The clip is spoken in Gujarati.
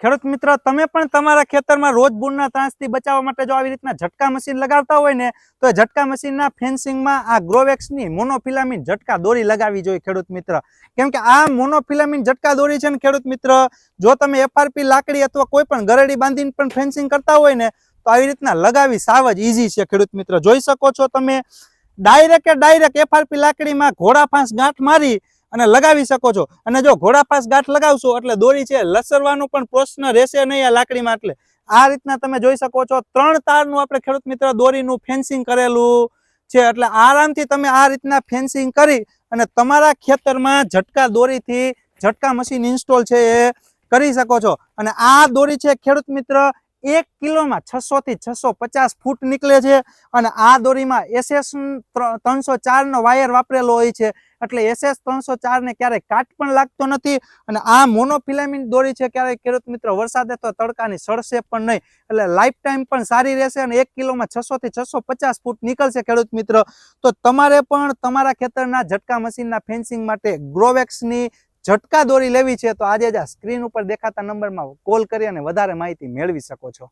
ખેડૂત મિત્ર, તમે પણ તમારા ખેતરમાં રોજ બૂરના ત્રાસથી બચાવવા માટે જો આવી રીતના ઝટકા મશીન લગાવતા હોય ને, તો ઝટકા મશીનના ફેન્સિંગમાં આ ગ્રોવેક્સની મોનોફિલામિન ઝટકા દોરી લગાવી જોઈએ ખેડૂત મિત્ર. કેમ કે આ મોનોફિલામિન ઝટકા દોરી છે ને ખેડૂત મિત્ર, જો તમે એફઆરપી લાકડી અથવા કોઈ પણ ગરડી બાંધીને પણ ફેન્સિંગ કરતા હોય ને, તો આવી રીતના લગાવી સાવ જ ઈઝી છે ખેડૂત મિત્ર. જોઈ શકો છો તમે, ડાયરેક્ટ ડાયરેક્ટ એફઆરપી લાકડીમાં ઘોડા ફાંસ ગાંઠ મારી અને લગાવી શકો છો. અને જો ઘોડા પાસ ગાંઠ લગાવશો એટલે દોરી છે, લસરવાનો પણ પ્રશ્ન રહેશે નહીં આ લાકડીમાં એટલે. આ રીતના તમે જોઈ શકો છો, ત્રણ તારનું આપણે ખેડૂત મિત્ર દોરીનું ફેન્સિંગ કરેલું છે. એટલે આરામથી તમે આ રીતના ફેન્સિંગ કરી અને તમારા ખેતરમાં ઝટકા દોરીથી, ઝટકા મશીન ઇન્સ્ટોલ છે એ કરી શકો છો. અને આ દોરી છે ખેડૂત મિત્ર એક કિલોમાં છસો થી છસો પચાસ ફૂટ નીકળે છે અને આ દોરીમાં એસએસ ત્રણસો ચારનો વાયર વાપરેલો હોય છે. એટલે એસએસ ત્રણસો ચારને ક્યારેય કાટ પણ લાગતો નથી અને આ મોનોફિલામિન દોરી છે ક્યારેય ખેડૂત મિત્રો વરસાદે તો તડકાની સડશે પણ નહીં. એટલે લાઈફ ટાઈમ પણ સારી રહેશે અને એક કિલોમાં છસો થી છસો પચાસ ફૂટ નીકળશે ખેડૂત મિત્ર. તો તમારે પણ તમારા ખેતરના ઝટકા મશીનના ફેન્સિંગ માટે ગ્રોવેક્સની ઝટકા દોરી લેવી છે, તો આજે જ આ સ્ક્રીન ઉપર દેખાતા નંબરમાં કોલ કરી અને વધારે માહિતી મેળવી શકો છો.